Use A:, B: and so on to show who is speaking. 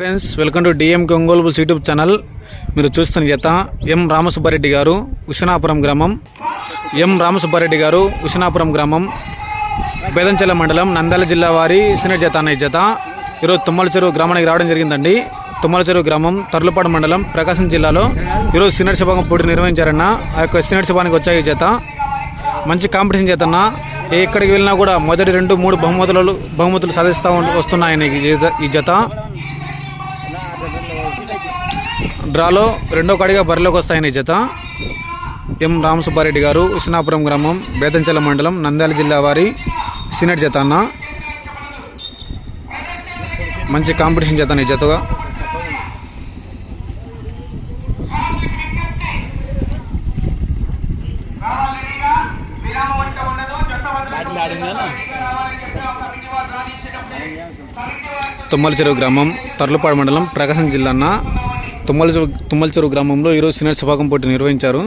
A: Friends welcome to DM Ongole bulls YouTube channel. మీరు చూస్తున్న జత ఎం రామసుబ్బారెడ్డి గారు ఉషనాపురం గ్రామం. ఎం రామసుబ్బారెడ్డి గారు ఉషనాపురం గ్రామం. బేదంచెల మండలం నంద్యాల జిల్లా వారి సీనియర్ జత అనే జత. ఈరోజు తుమ్మల చెరువు గ్రామానికి రావడం జరిగిందండి. తుమ్మల చెరువు గ్రామం తర్లుపాడు మండలం ప్రకాశం జిల్లాలో. ఈరోజు సీనియర్ సభాగం పోటీ నిర్వహించారన్న ఆ యొక్క సీనియర్ సభానికి వచ్చాయి ఈ జత. మంచి కాంపిటీషన్ చేతన్న ఎక్కడికి వెళ్ళినా కూడా మొదటి రెండు మూడు బహుమతులు బహుమతులు సాధిస్తూ వస్తున్నాయని ఈ జత. డ్రాలో రెండో కడిగా బరిలోకి వస్తాయని జత. ఎం రామసుబ్బారెడ్డి గారు ఉసినాపురం గ్రామం బేతంచెల మండలం నంద్యాల జిల్లా వారి సీనియర్ జత అన్న. మంచి కాంపిటీషన్ జత ఈ జతగా తుమ్మల చెరువు గ్రామం తర్లుపాడు మండలం ప్రకాశం జిల్లా అన్న. తుమ్మల చెరువు తుమ్మల చెరువు గ్రామంలో ఈరోజు సీనియర్ సభాగం పోటీ నిర్వహించారు.